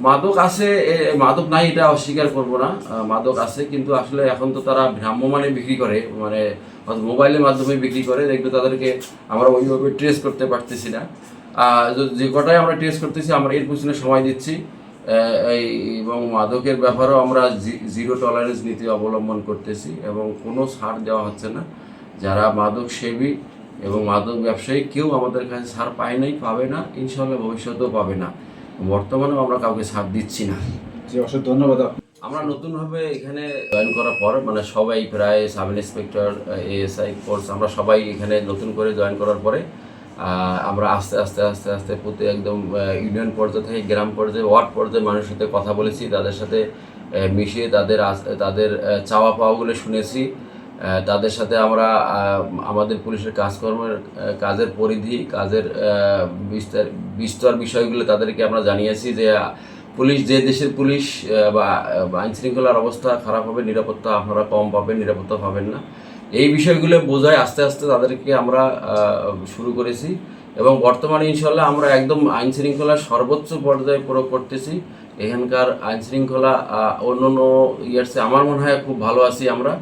মাদক আছে মাদক নাই, এটা অস্বীকার করব না। মাদক আছে, কিন্তু আসলে এখন তো তারা ভ্রাম্যমানে বিক্রি করে মানে মোবাইলের মাধ্যমে বিক্রি করে, দেখবে তাদেরকে আমরা ওইভাবে ট্রেস করতে পারতেছি না। যে- কটাই আমরা ট্রেস করতেছি, আমরা এর পিছনে সময় দিচ্ছি। এই, এবং মাদকের ব্যাপারেও আমরা জিরো টলারেন্স নীতি অবলম্বন করতেছি, এবং কোনো ছাড় দেওয়া হচ্ছে না। যারা মাদক সেবী এবং মাদক ব্যবসায়ী, কেউ আমাদের কাছে ছাড় পায় নাই, পাবে না ইনশাল্লাহ ভবিষ্যতেও পাবে না। বর্তমানেও আমরা কাউকে ছাড় দিচ্ছি না। জি অসংখ্য ধন্যবাদ আমরা নতুনভাবে এখানে জয়েন করার পর মানে সবাই প্রায় সাব ইন্সপেক্টর এএসআই ফোর্স আমরা সবাই এখানে নতুন করে জয়েন করার পরে আমরা আস্তে আস্তে আস্তে আস্তে প্রতি একদম ইউনিয়ন পর্যায়ে থেকে গ্রাম পর্যায়ে ওয়ার্ড পর্যায়ে মানুষের সাথে কথা বলেছি তাদের সাথে মিশিয়ে তাদের তাদের চাওয়া পাওয়াগুলো শুনেছি। তাদের সাথে আমরা আমাদের পুলিশের কাজকর্মের কাজের পরিধি, কাজের বিস্তার, বিস্তর বিষয়গুলো তাদেরকে আমরা জানিয়েছি যে পুলিশ, যে দেশের পুলিশ বা আইন শৃঙ্খলার অবস্থা খারাপ হবে, নিরাপত্তা আপনারা কম পাবেন, নিরাপত্তা পাবেন না। এই বিষয়গুলো বোঝায় আস্তে আস্তে তাদেরকে আমরা শুরু করেছি। এবং বর্তমানে ইনশাল্লাহ আমরা একদম আইন শৃঙ্খলার সর্বোচ্চ পর্যায়ে প্রয়োগ করতেছি। এখানকার আইন শৃঙ্খলা অন্য অন্য ইয়ার্সে আমার মনে হয় খুব ভালো আছি আমরা।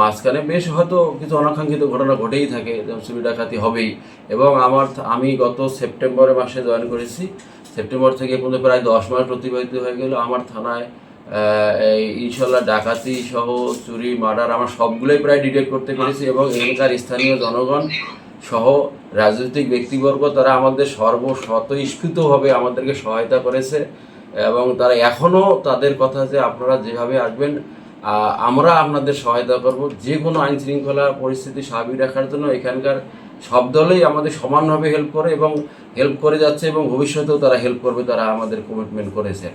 মাঝখানে বেশ হয়তো কিছু অনাকাঙ্ক্ষিত ঘটনা ঘটেই থাকে, যেমন চুরি ডাকাতি হবেই। এবং আমার আমি গত সেপ্টেম্বরে মাসে জয়েন করেছি। সেপ্টেম্বর থেকে পর্যন্ত প্রায় দশ মাস অতিবাহিত হয়ে গেল। আমার থানায় ইনশাল্লাহ ডাকাতি সহ চুরি, মার্ডার আমার সবগুলোই প্রায় ডিটেক্ট করতে পেরেছি এবং এখানকার স্থানীয় জনগণ সহ রাজনৈতিক ব্যক্তিবর্গ, তারা আমাদের সর্বস্বতঃস্ফূর্তভাবে আমাদেরকে সহায়তা করেছে এবং তারা এখনও তাদের কথা যে আপনারা যেভাবে আসবেন আমরা আপনাদের সহায়তা করব। যে কোনো আইন শৃঙ্খলা পরিস্থিতি স্বাভাবিক রাখার জন্য এখানকার সব দলেই আমাদের সমানভাবে হেল্প করে এবং হেল্প করে যাচ্ছে এবং ভবিষ্যতেও তারা হেল্প করবে, তারা আমাদের কমিটমেন্ট করেছেন।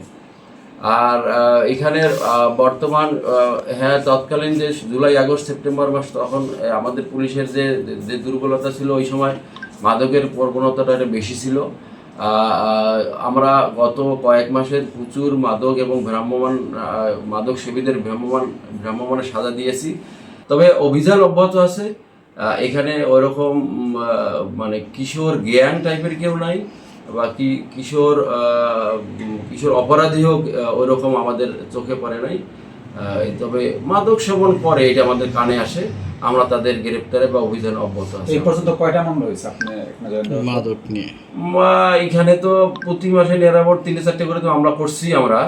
আর এখানের বর্তমান হ্যাঁ তৎকালীন যে জুলাই, আগস্ট, সেপ্টেম্বর মাস তখন আমাদের পুলিশের যে যে দুর্বলতা ছিল ওই সময় মাদকের প্রবণতাটা বেশি ছিল। আমরা গত কয়েক মাসের প্রচুর মাদক এবং ভ্রাম্যমান মাদক সেবীদের ভ্রাম্যমান ভ্রাম্যমানের সাজা দিয়েছি। তবে অভিযান অব্যাহত আছে। এখানে ওইরকম উম, মানে কিশোর জ্ঞান টাইপের কেউ নাই বা কি কিশোর কিশোর অপরাধী হোক আহ, ওইরকম আমাদের চোখে পড়ে নাই। তবে মাদক সেবন করে এটা আমাদের কানে আসে আমরা তাদের গ্রেপ্তারে বা অভিযান অব্যাহত আছে। এই পর্যন্ত কয়টা মামলা হয়েছে? আপনি পর? মাদক নিয়ে। মা এখানে তো প্রতি মাসে নিরাপদ তিনটে চারটে করে তো মামলা করছি আমরা।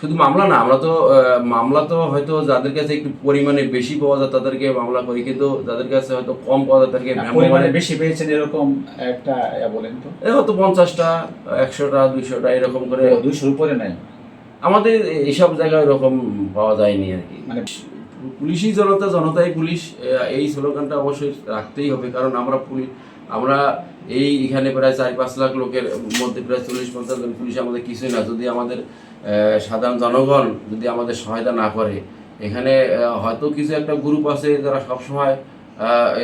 শুধু মামলা না আমরা তো আহ, মামলা তো হয়তো যাদের কাছে একটু পরিমাণে বেশি পাওয়া যায় তাদেরকে মামলা করি কিন্তু যাদের কাছে হয়তো কম পাওয়া যায় তাদেরকে না, পরিমাণে বেশি পেয়েছেন এরকম একটা বলেন তো? এ হয়তো পঞ্চাশটা একশোটা দুইশোটা এরকম করে। দুইশোর উপরে নাই? আমাদের এইসব জায়গায় এরকম পাওয়া যায়নি আর কি। মানে পুলিশই জনতা, জনতাই পুলিশ এই স্লোগানটা অবশ্যই রাখতেই হবে। কারণ আমরা পুলিশ আমরা এই এখানে প্রায় চার পাঁচ লাখ লোকের মধ্যে প্রায় চল্লিশ পঞ্চাশ জন পুলিশ আমাদের কিছুই না। যদি আমাদের সাধারণ জনগণ যদি আমাদের সহায়তা না করে, এখানে হয়তো কিছু একটা গ্রুপ আছে যারা সবসময়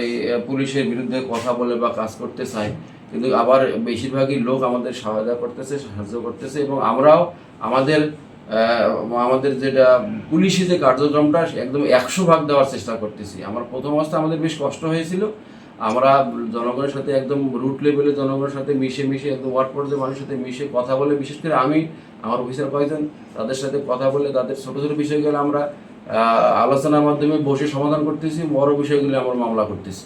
এই পুলিশের বিরুদ্ধে কথা বলে বা কাজ করতে চায়। কিন্তু আবার বেশিরভাগই লোক আমাদের সহায়তা করতেছে, সাহায্য করতেছে এবং আমরাও আমাদের আমাদের যেটা পুলিশি যে কার্যক্রমটা, একদম একশো ভাগ দেওয়ার চেষ্টা করতেছি। আমার প্রথম অবস্থা আমাদের বেশ কষ্ট হয়েছিল। আমরা জনগণের সাথে একদম রুট লেভেলে জনগণের সাথে মিশে মিশে একদম ওয়ার্ড পর্যায়ে মানুষের সাথে মিশে কথা বলে, বিশেষ করে আমি, আমার অফিসার কয়েকজন, তাদের সাথে কথা বলে, তাদের ছোটো ছোটো বিষয়গুলো আমরা আলোচনার মাধ্যমে বসে সমাধান করতেছি বড় বিষয়গুলি আমরা মামলা করতেছি।